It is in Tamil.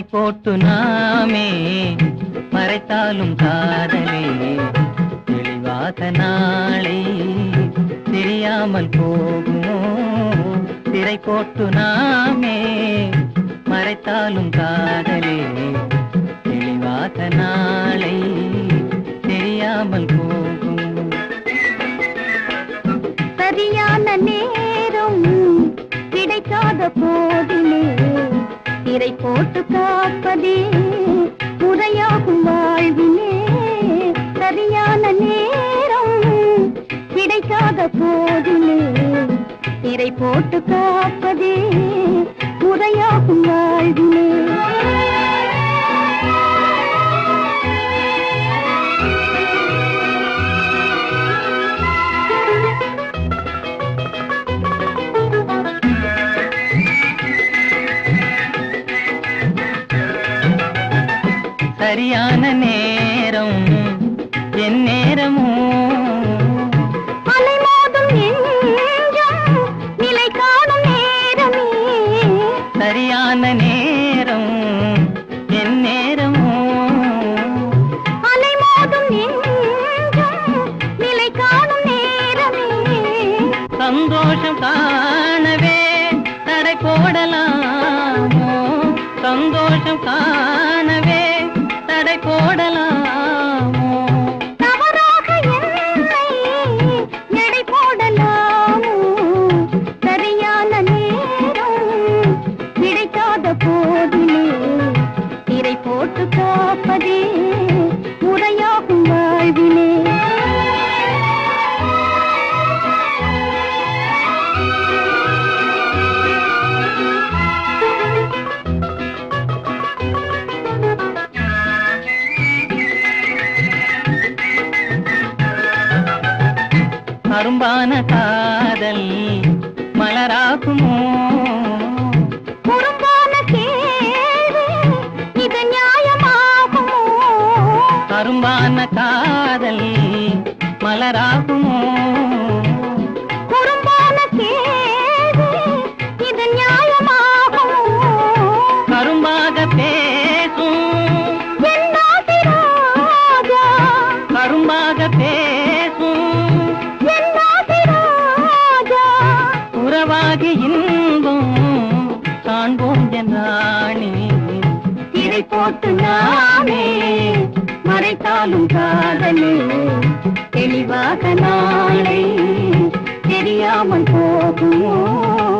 மாலை போட்டு நாமே மறைத்தாலும் காதலே. தெளிவாத நாளை தெரியாமல் போகுமோ? திரை போட்டு நாமே மறைத்தாலும் காதலே. தெளிவாத நாளை தெரியாமல் போகும்? சரியான நேரம் கிடைக்காத போ போட்டு காப்பதே முறையாகும் வாழ்வினே சரியான நேரம் கிடைக்காத போதிலே. இறை போட்டு காப்பதே முறையாகும் வாழ்வினே சரியான நேரம் என் நேரமோ? அலைமோதும் நெஞ்சம் நிலை காணும் நேரமே. சரியான நேரம் என் நேரமோ? அலைமோதும் நிலை காணும் நேரமே. சந்தோஷம் காணவே தடை போடலாமோ? சந்தோஷம் காணவே அரும்பான காதல் மலராகுமோ? அரும்பான காதல் மலராகுமோ? திரை போட்டு நானே மறைத்தாலும் காதலே. தெளிவாக நாளை